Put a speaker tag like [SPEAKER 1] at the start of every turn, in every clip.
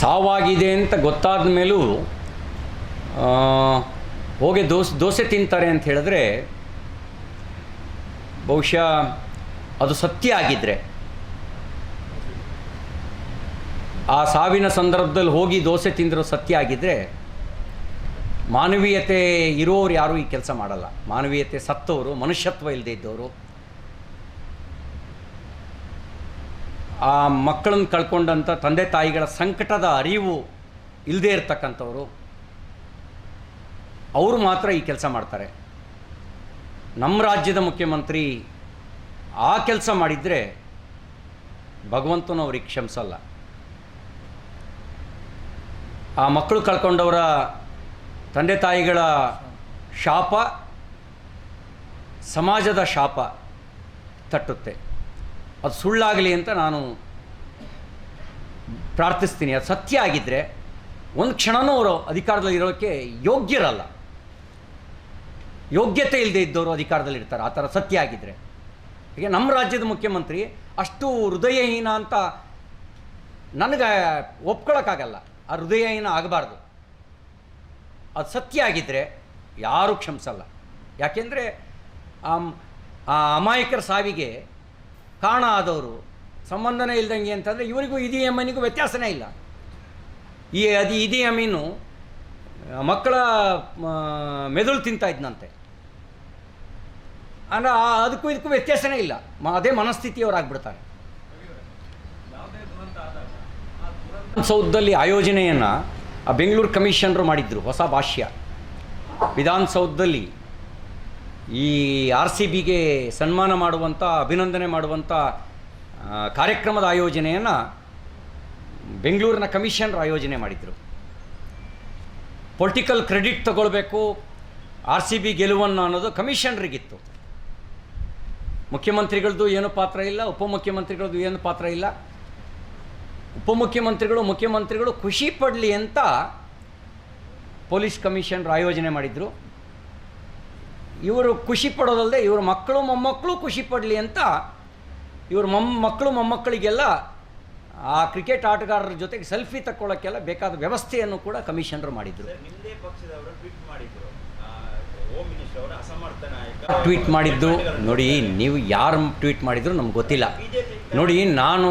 [SPEAKER 1] ಸಾವಾಗಿದೆ ಅಂತ ಗೊತ್ತಾದ ಮೇಲೂ ಹೋಗಿ ದೋಸೆ ದೋಸೆ ತಿಂತಾರೆ ಅಂತ ಹೇಳಿದ್ರೆ, ಬಹುಶಃ ಅದು ಸತ್ಯ ಆಗಿದ್ದರೆ ಆ ಸಾವಿನ ಸಂದರ್ಭದಲ್ಲಿ ಹೋಗಿ ದೋಸೆ ತಿಂದಿರೋ ಸತ್ಯ ಆಗಿದ್ದರೆ ಮಾನವೀಯತೆ ಇರೋರು ಯಾರೂ ಈ ಕೆಲಸ ಮಾಡಲ್ಲ. ಮಾನವೀಯತೆ ಸತ್ತವರು ಮನುಷ್ಯತ್ವ ಇಲ್ಲದೇ ಇದ್ದವರು ಆ ಮಕ್ಕಳನ್ನು ಕಳ್ಕೊಂಡಂಥ ತಂದೆ ತಾಯಿಗಳ ಸಂಕಟದ ಅರಿವು ಇಲ್ಲದೇ ಇರತಕ್ಕಂಥವ್ರು, ಅವರು ಮಾತ್ರ ಈ ಕೆಲಸ ಮಾಡ್ತಾರೆ. ನಮ್ಮ ರಾಜ್ಯದ ಮುಖ್ಯಮಂತ್ರಿ ಆ ಕೆಲಸ ಮಾಡಿದರೆ ಭಗವಂತನವ್ರಿಗೆ ಕ್ಷಮಿಸಲ್ಲ. ಆ ಮಕ್ಕಳು ಕಳ್ಕೊಂಡವರ ತಂದೆ ತಾಯಿಗಳ ಶಾಪ ಸಮಾಜದ ಶಾಪ ತಟ್ಟುತ್ತೆ. ಅದು ಸುಳ್ಳಾಗಲಿ ಅಂತ ನಾನು ಪ್ರಾರ್ಥಿಸ್ತೀನಿ. ಅದು ಸತ್ಯ ಆಗಿದ್ದರೆ ಒಂದು ಕ್ಷಣನೂ ಅವರು ಅಧಿಕಾರದಲ್ಲಿ ಇರೋಕ್ಕೆ ಯೋಗ್ಯರಲ್ಲ. ಯೋಗ್ಯತೆ ಇಲ್ಲದೆ ಇದ್ದವರು ಅಧಿಕಾರದಲ್ಲಿ ಇರ್ತಾರೆ. ಆ ಥರ ಸತ್ಯ ಆಗಿದ್ದರೆ ಹೀಗೆ ನಮ್ಮ ರಾಜ್ಯದ ಮುಖ್ಯಮಂತ್ರಿ ಅಷ್ಟು ಹೃದಯಹೀನ ಅಂತ ನನಗೆ ಒಪ್ಕೊಳ್ಳೋಕ್ಕಾಗಲ್ಲ ಆ ಹೃದಯಹೀನ ಆಗಬಾರ್ದು. ಅದು ಸತ್ಯ ಆಗಿದ್ದರೆ ಯಾರೂ ಕ್ಷಮಿಸಲ್ಲ. ಯಾಕೆಂದರೆ ಆ ಅಮಾಯಕರ ಸಾವಿಗೆ ಕಾರಣ ಆದವರು. ಸಂಬಂಧನೇ ಇಲ್ದಂಗೆ ಅಂತಂದರೆ ಇವರಿಗೂ ಇದಿ ಅಮ್ಮನಿಗೂ ವ್ಯತ್ಯಾಸನೇ ಇಲ್ಲ. ಈ ಅದು ಇದಿ ಅಮೀನು ಮಕ್ಕಳ ಮೆದುಳು ತಿಂತಾ ಇದ್ನಂತೆ. ಅಂದರೆ ಅದಕ್ಕೂ ಇದಕ್ಕೂ ವ್ಯತ್ಯಾಸನೇ ಇಲ್ಲ. ಅದೇ ಮನಸ್ಥಿತಿಯವರಾಗ್ಬಿಡ್ತಾರೆ. ವಿಧಾನಸೌಧದಲ್ಲಿ ಆಯೋಜನೆಯನ್ನು ಆ ಬೆಂಗಳೂರು ಕಮಿಷನರು ಮಾಡಿದ್ರು, ಹೊಸ ಭಾಷ್ಯ. ವಿಧಾನಸೌಧದಲ್ಲಿ ಈ ಆರ್ ಸಿ ಬಿಗೆ ಸನ್ಮಾನ ಮಾಡುವಂಥ ಅಭಿನಂದನೆ ಮಾಡುವಂಥ ಕಾರ್ಯಕ್ರಮದ ಆಯೋಜನೆಯನ್ನು ಬೆಂಗಳೂರಿನ ಕಮಿಷನರ್ ಆಯೋಜನೆ ಮಾಡಿದರು. ಪೊಲಿಟಿಕಲ್ ಕ್ರೆಡಿಟ್ ತಗೊಳ್ಬೇಕು, ಆರ್ ಸಿ ಬಿ ಗೆಲುವನ್ನು ಅನ್ನೋದು ಕಮಿಷನರಿಗಿತ್ತು. ಮುಖ್ಯಮಂತ್ರಿಗಳದ್ದು ಏನು ಪಾತ್ರ ಇಲ್ಲ ಉಪಮುಖ್ಯಮಂತ್ರಿಗಳದ್ದು ಏನು ಪಾತ್ರ ಇಲ್ಲ. ಉಪಮುಖ್ಯಮಂತ್ರಿಗಳು, ಮುಖ್ಯಮಂತ್ರಿಗಳು ಖುಷಿ ಪಡಲಿ ಅಂತ ಪೊಲೀಸ್ ಕಮಿಷನರ್ ಆಯೋಜನೆ ಮಾಡಿದರು. ಇವರು ಖುಷಿ ಪಡೋದಲ್ಲದೆ ಇವ್ರ ಮಕ್ಕಳು ಮೊಮ್ಮಕ್ಕಳು ಖುಷಿ ಪಡಲಿ ಅಂತ ಇವ್ರ ಮೊಮ್ಮ ಮಕ್ಕಳು ಮೊಮ್ಮಕ್ಕಳಿಗೆಲ್ಲ ಆ ಕ್ರಿಕೆಟ್ ಆಟಗಾರರ ಜೊತೆಗೆ ಸೆಲ್ಫಿ ತಕ್ಕೊಳ್ಳೋಕ್ಕೆಲ್ಲ ಬೇಕಾದ ವ್ಯವಸ್ಥೆಯನ್ನು ಕೂಡ ಕಮಿಷನರು ಮಾಡಿದರು.
[SPEAKER 2] ಟ್ವೀಟ್
[SPEAKER 1] ಮಾಡಿದ್ದು ನೋಡಿ ನೀವು ಯಾರು ಟ್ವೀಟ್ ಮಾಡಿದ್ರು ನಮ್ಗೆ ಗೊತ್ತಿಲ್ಲ. ನೋಡಿ ನಾನು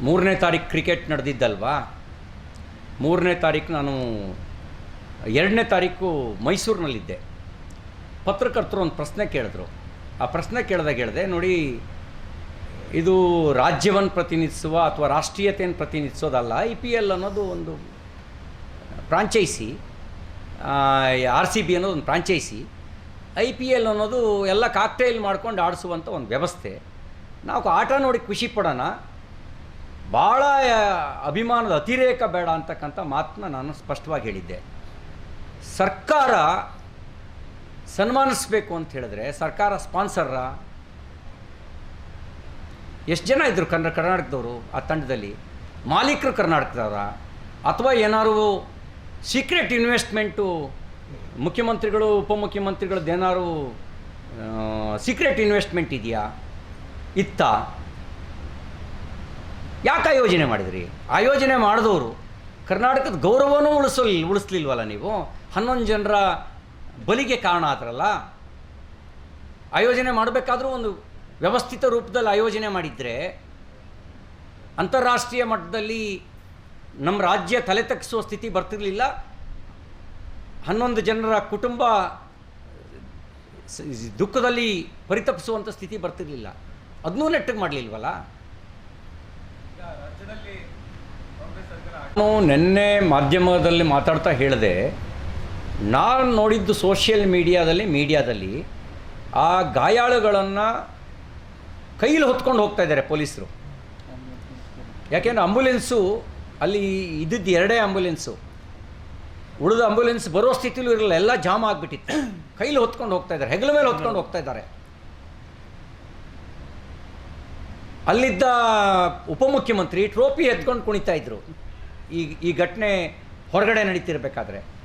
[SPEAKER 1] ಮೂರನೇ ತಾರೀಕು ಕ್ರಿಕೆಟ್ ನಡೆದಿದ್ದಲ್ವಾ? ಮೂರನೇ ತಾರೀಕು ನಾನು ಎರಡನೇ ತಾರೀಕು ಮೈಸೂರಿನಲ್ಲಿದ್ದೆ. ಪತ್ರಕರ್ತರು ಒಂದು ಪ್ರಶ್ನೆ ಕೇಳಿದ್ರು. ಆ ಪ್ರಶ್ನೆ ಕೇಳಿದಾಗ ಹೇಳಿದೆ, ನೋಡಿ, ಇದು ರಾಜ್ಯವನ್ನು ಪ್ರತಿನಿಧಿಸುವ ಅಥವಾ ರಾಷ್ಟ್ರೀಯತೆಯನ್ನು ಪ್ರತಿನಿಧಿಸೋದಲ್ಲ, ಐ ಪಿ ಎಲ್ ಅನ್ನೋದು ಒಂದು ಫ್ರಾಂಚೈಸಿ ಆರ್ ಸಿ ಬಿ ಅನ್ನೋದು ಒಂದು ಫ್ರಾಂಚೈಸಿ, ಐ ಪಿ ಎಲ್ ಅನ್ನೋದು ಎಲ್ಲ ಕಾಕ್ಟೈಲ್ ಮಾಡ್ಕೊಂಡು ಆಡಿಸುವಂಥ ಒಂದು ವ್ಯವಸ್ಥೆ. ನಾವು ಆಟ ನೋಡಿ ಖುಷಿ ಪಡೋಣ. ಭಾಳ ಅಭಿಮಾನದ ಅತಿರೇಕ ಬೇಡ ಅಂತಕ್ಕಂಥ ಮಾತನ್ನ ನಾನು ಸ್ಪಷ್ಟವಾಗಿ ಹೇಳಿದ್ದೆ. ಸರ್ಕಾರ ಸನ್ಮಾನಿಸಬೇಕು ಅಂತ ಹೇಳಿದ್ರೆ, ಸರ್ಕಾರ ಸ್ಪಾನ್ಸರ್ರ ಎಷ್ಟು ಜನ ಇದ್ದರು ಕನ್ನಡ ಕರ್ನಾಟಕದವರು ಆ ತಂಡದಲ್ಲಿ? ಮಾಲೀಕರು ಕರ್ನಾಟಕದವರ? ಅಥವಾ ಏನಾದ್ರು ಸೀಕ್ರೆಟ್ ಇನ್ವೆಸ್ಟ್ಮೆಂಟು ಮುಖ್ಯಮಂತ್ರಿಗಳು, ಉಪಮುಖ್ಯಮಂತ್ರಿಗಳದ್ದು ಏನಾದ್ರು ಸೀಕ್ರೆಟ್ ಇನ್ವೆಸ್ಟ್ಮೆಂಟ್ ಇದೆಯಾ? ಇತ್ತ? ಯಾಕೆ ಆಯೋಜನೆ ಮಾಡಿದ್ರಿ? ಆಯೋಜನೆ ಮಾಡಿದವರು ಕರ್ನಾಟಕದ ಗೌರವನೂ ಉಳಿಸಲಿ, ಉಳಿಸ್ಲಿಲ್ವಲ್ಲ ನೀವು? ಹನ್ನೊಂದು ಜನರ ಬಲಿಗೆ ಕಾರಣ ಆದ್ರಲ್ಲ ಆಯೋಜನೆ ಮಾಡಬೇಕಾದ್ರೂ ಒಂದು ವ್ಯವಸ್ಥಿತ ರೂಪದಲ್ಲಿ ಆಯೋಜನೆ ಮಾಡಿದರೆ ಅಂತಾರಾಷ್ಟ್ರೀಯ ಮಟ್ಟದಲ್ಲಿ ನಮ್ಮ ರಾಜ್ಯ ತಲೆ ತಗ್ಗಿಸುವ ಸ್ಥಿತಿ ಬರ್ತಿರಲಿಲ್ಲ. ಹನ್ನೊಂದು ಜನರ ಕುಟುಂಬ ದುಃಖದಲ್ಲಿ ಪರಿತಪಿಸುವಂಥ ಸ್ಥಿತಿ ಬರ್ತಿರಲಿಲ್ಲ. ಅದನ್ನೂ ನೆಟ್ಟಗೆ ಮಾಡಲಿಲ್ವಲ್ಲ? ನಾನು ನಿನ್ನೆ ಮಾಧ್ಯಮದಲ್ಲಿ ಮಾತಾಡ್ತಾ ಹೇಳಿದೆ ನಾನು ನೋಡಿದ್ದು ಸೋಷಿಯಲ್ ಮೀಡಿಯಾದಲ್ಲಿ ಮೀಡಿಯಾದಲ್ಲಿ ಆ ಗಾಯಾಳುಗಳನ್ನು ಕೈಲಿ ಹೊತ್ಕೊಂಡು ಹೋಗ್ತಾ ಇದ್ದಾರೆ ಪೊಲೀಸರು. ಯಾಕೆಂದರೆ ಆಂಬ್ಯುಲೆನ್ಸು ಅಲ್ಲಿ ಇದ್ದಿದ್ದು ಎರಡೇ ಆಂಬುಲೆನ್ಸು ಉಳಿದ ಆಂಬ್ಯುಲೆನ್ಸ್ ಬರೋ ಸ್ಥಿತಿಲೂ ಇರಲಿಲ್ಲ ಎಲ್ಲ ಜಾಮ್ ಆಗಿಬಿಟ್ಟಿತ್ತು. ಕೈಲಿ ಹೊತ್ಕೊಂಡು ಹೋಗ್ತಾ ಇದ್ದಾರೆ, ಹೆಗಲ ಮೇಲೆ ಹೊತ್ಕೊಂಡು ಹೋಗ್ತಾ ಇದ್ದಾರೆ. ಅಲ್ಲಿದ್ದ ಉಪಮುಖ್ಯಮಂತ್ರಿ ಟ್ರೋಫಿ ಎತ್ಕೊಂಡು ಕುಣಿತಾ ಇದ್ರು. ಈ ಈ ಘಟನೆ ಹೊರಗಡೆ ನಡೀತಿರ್ಬೇಕಾದ್ರೆ.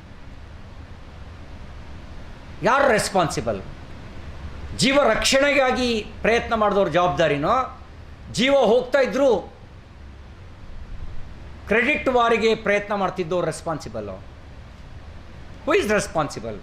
[SPEAKER 1] ಯಾರು ರೆಸ್ಪಾನ್ಸಿಬಲ್ ಜೀವ ರಕ್ಷಣೆಗಾಗಿ ಪ್ರಯತ್ನ ಮಾಡಿದವ್ರ ಜವಾಬ್ದಾರಿನೋ? ಜೀವ ಹೋಗ್ತಾ ಇದ್ರು ಕ್ರೆಡಿಟ್ ವಾರಿಗೆ ಪ್ರಯತ್ನ ಮಾಡ್ತಿದ್ದವ್ರು ರೆಸ್ಪಾನ್ಸಿಬಲ್ಲು ಹೂ ಇಸ್ ರೆಸ್ಪಾನ್ಸಿಬಲ್